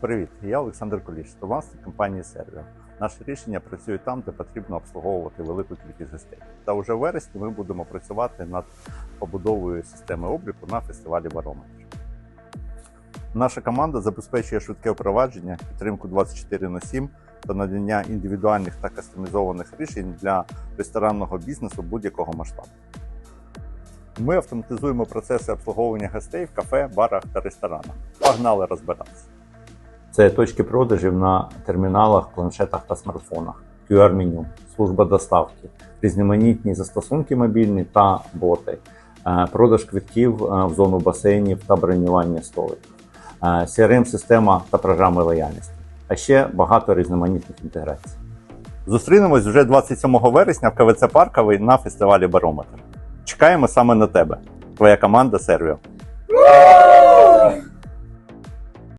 Привіт, я Олександр Куліш, власник компанії Сервіо. Наше рішення працює там, де потрібно обслуговувати велику кількість гостей. Та вже в вересні ми будемо працювати над побудовою системи обліку на фестивалі Барометр. Наша команда забезпечує швидке впровадження, підтримку 24 на 7 та надання індивідуальних та кастомізованих рішень для ресторанного бізнесу будь-якого масштабу. Ми автоматизуємо процеси обслуговування гостей в кафе, барах та ресторанах. Погнали розбиратися. Це точки продажів на терміналах, планшетах та смартфонах, QR-меню, служба доставки, різноманітні застосунки мобільні та боти, е, продаж квитків е, в зону басейнів та бронювання столиків, е, CRM-система та програми лояльності, а ще багато різноманітних інтеграцій. Зустрінемось вже 27 вересня в КВЦ Парковий на фестивалі Барометр. Чекаємо саме на тебе. Твоя команда Сервіо.